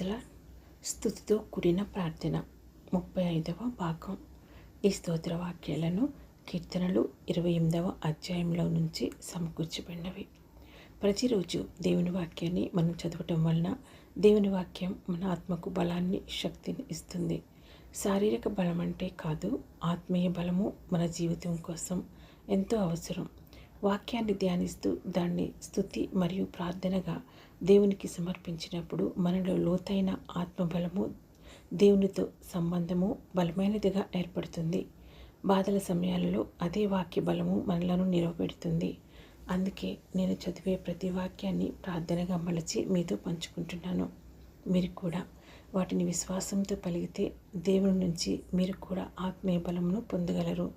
పరిస్థితుల స్థుతితో కూడిన ప్రార్థన. ముప్పై ఐదవ భాగం. ఈ స్తోత్ర వాక్యాలను కీర్తనలు ఇరవై ఎనిమిదవ అధ్యాయంలో నుంచి సమకూర్చబడినవి. ప్రతిరోజు దేవుని వాక్యాన్ని మనం చదవటం వలన దేవుని వాక్యం మన ఆత్మకు బలాన్ని శక్తిని ఇస్తుంది. శారీరక బలం అంటే కాదు ఆత్మీయ బలము మన జీవితం కోసం ఎంతో అవసరం. వాక్యాన్ని ధ్యానిస్తూ దాన్ని స్థుతి మరియు ప్రార్థనగా దేవునికి సమర్పించినప్పుడు మనలో లోతైన ఆత్మబలము దేవునితో సంబంధము బలమైనదిగా ఏర్పడుతుంది. బాధల సమయాలలో అదే వాక్య బలము మనలను నిలవబెడుతుంది అందుకే నేను చదివే ప్రతి వాక్యాన్ని ప్రార్థనగా మలచి మీతో పంచుకుంటున్నాను. మీరు కూడా వాటిని విశ్వాసంతో పలిగితే దేవుని నుంచి మీరు కూడా ఆత్మీయ బలమును పొందగలరు.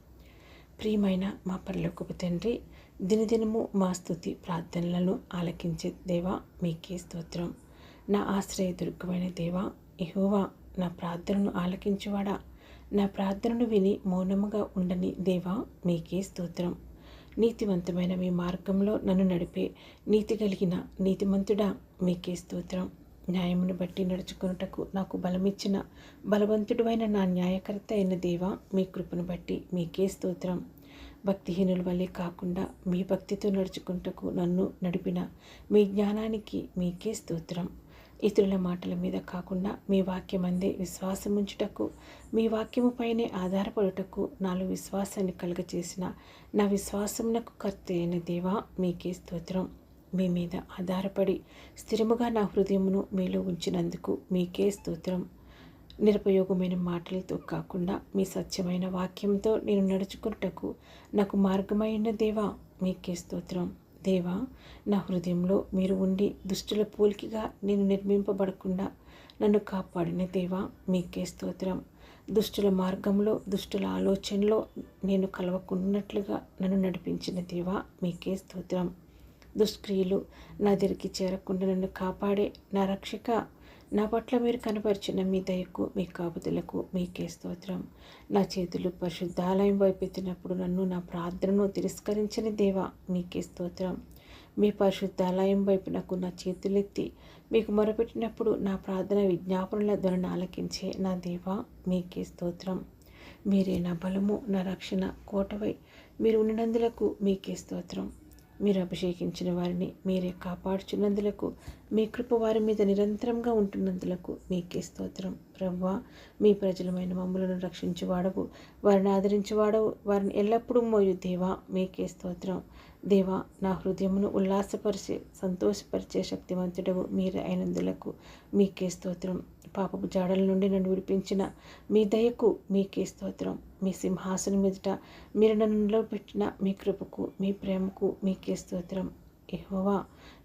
ప్రియమైన మా పరలోకపు తండ్రి దినదినము మా స్థుతి ప్రార్థనలను ఆలకించే దేవా మీకే స్తోత్రం. నా ఆశ్రయ దుర్గమైన దేవా ఇహోవా నా ప్రార్థనను ఆలకించువాడా? నా ప్రార్థనను విని మౌనముగా ఉండని దేవా మీకే స్తోత్రం. నీతివంతమైన మీ మార్గంలో నన్ను నడిపే నీతి కలిగిన నీతిమంతుడా మీకే స్తోత్రం. న్యాయమును బట్టి నడుచుకున్నటకు నాకు బలమిచ్చిన బలవంతుడువైన నా న్యాయకర్త అయిన దేవా మీ కృపను బట్టి మీకే స్తోత్రం. భక్తిహీనుల వల్లే కాకుండా మీ భక్తితో నడుచుకుంటకు నన్ను నడిపిన మీ జ్ఞానానికి మీకే స్తోత్రం. ఇతరుల మాటల మీద కాకుండా మీ వాక్యం అందే విశ్వాసం ఉంచుటకు మీ వాక్యముపైనే ఆధారపడుటకు నాలో విశ్వాసాన్ని కలుగచేసిన నా విశ్వాసమునకు కర్త అయిన దేవా మీకే స్తోత్రం. మీ మీద ఆధారపడి స్థిరముగా నా హృదయమును మీలో ఉంచినందుకు మీకే స్తోత్రం. నిరుపయోగమైన మాటలతో కాకుండా మీ సత్యమైన వాక్యంతో నేను నడుచుకున్నటకు నాకు మార్గమైన దేవా మీకే స్తోత్రం. దేవా నా హృదయంలో మీరు ఉండి దుష్టుల పోలికగా నేను నిర్మింపబడకుండా నన్ను కాపాడిన దేవా మీకే స్తోత్రం. దుష్టుల మార్గంలో దుష్టుల ఆలోచనలో నేను కలవకున్నట్లుగా నన్ను నడిపించిన దేవా మీకే స్తోత్రం. దుష్క్రియలు నా దగ్గరికి చేరకుండా నన్ను కాపాడే నా రక్షక. నా పట్ల మీరు కనపరిచిన మీ దయకు మీ కాపుదలకు మీకే స్తోత్రం. నా చేతులు పరిశుద్ధాలయం వైపెత్తినప్పుడు నన్ను నా ప్రార్థనను తిరస్కరించని దేవా మీకే స్తోత్రం. మీ పరిశుద్ధాలయం వైపు నాకు నా చేతులెత్తి మీకు మొరపెట్టినప్పుడు నా ప్రార్థన విజ్ఞాపనల ధ్వని ఆలకించే నా దేవా మీకే స్తోత్రం. మీరే నా బలము నా రక్షణ కోటవై మీరు ఉన్నందులకు మీకే స్తోత్రం. మీరు అభిషేకించిన వారిని మీరే కాపాడుచున్నందులకు మీ కృప వారి మీద నిరంతరంగా ఉంటున్నందులకు మీకే స్తోత్రం. ప్రవ్వా మీ ప్రజలమైన మమ్మలను రక్షించువాడవు. వారిని ఆదరించేవాడవు. వారిని ఎల్లప్పుడూ మోయు దేవా మీకే స్తోత్రం. దేవా నా హృదయమును ఉల్లాసపరిచే సంతోషపరిచే శక్తివంతుడవు మీరు అయినందులకు మీకే స్తోత్రం. పాపపు జాడల నుండి నన్ను విడిపించిన మీ దయకు మీకే స్తోత్రం. మీ సింహాసనం ఎదుట మీరు నన్నులో పెట్టిన మీ కృపకు మీ ప్రేమకు మీకే స్తోత్రం. ఎహోవా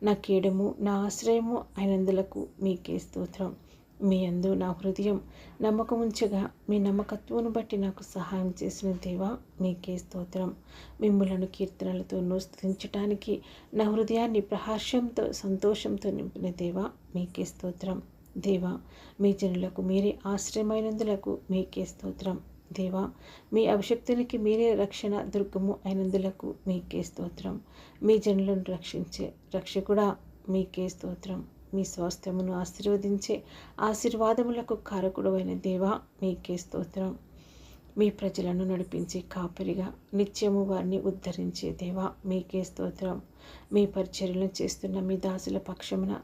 నా కీడము నా ఆశ్రయము అయినందులకు మీకే స్తోత్రం. మీ అందు నా హృదయం నమ్మకం ఉంచగా మీ నమ్మకత్వను బట్టి నాకు సహాయం చేసిన దేవా మీకే స్తోత్రం. మిమ్ములను కీర్తనలతో స్థుతించటానికి నా హృదయాన్ని ప్రహర్షంతో సంతోషంతో నింపిన దేవా మీకే స్తోత్రం. దేవా మీ జనులకు మీరే ఆశ్రయమైనందులకు మీకే స్తోత్రం. దేవా మీ అభిషక్తునికి మీరే రక్షణ దుర్గము అయినందులకు మీకే స్తోత్రం. మీ జనులను రక్షించే రక్షకుడా మీకే స్తోత్రం. మీ స్వాస్థ్యమును ఆశీర్వదించే ఆశీర్వాదములకు కారకుడమైన దేవా మీకే స్తోత్రం. మీ ప్రజలను నడిపించే కాపరిగా నిత్యము వారిని ఉద్ధరించే దేవా మీకే స్తోత్రం. మీ పరిచర్యలను చేస్తున్న మీ దాసుల పక్షమున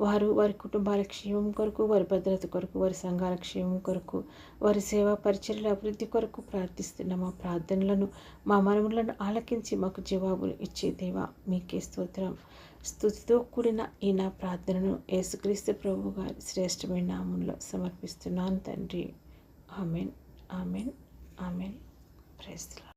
వారు వారి కుటుంబాల క్షేమం కొరకు వారి భద్రత కొరకు వారి సంఘాల క్షేమం కొరకు వారి సేవా పరిచర్ల అభివృద్ధి కొరకు ప్రార్థిస్తున్న మా ప్రార్థనలను మా మనములను ఆలకించి మాకు జవాబులు ఇచ్చే దేవా మీకే స్తోత్రం. స్థుతితో కూడిన ఈ నా ప్రార్థనను యేసుక్రీస్తు ప్రభు గారి శ్రేష్టమైన నామంలో సమర్పిస్తున్నాను తండ్రి. ఆమెన్. ఆమెన్. ఆమెన్. ప్రేస్తలా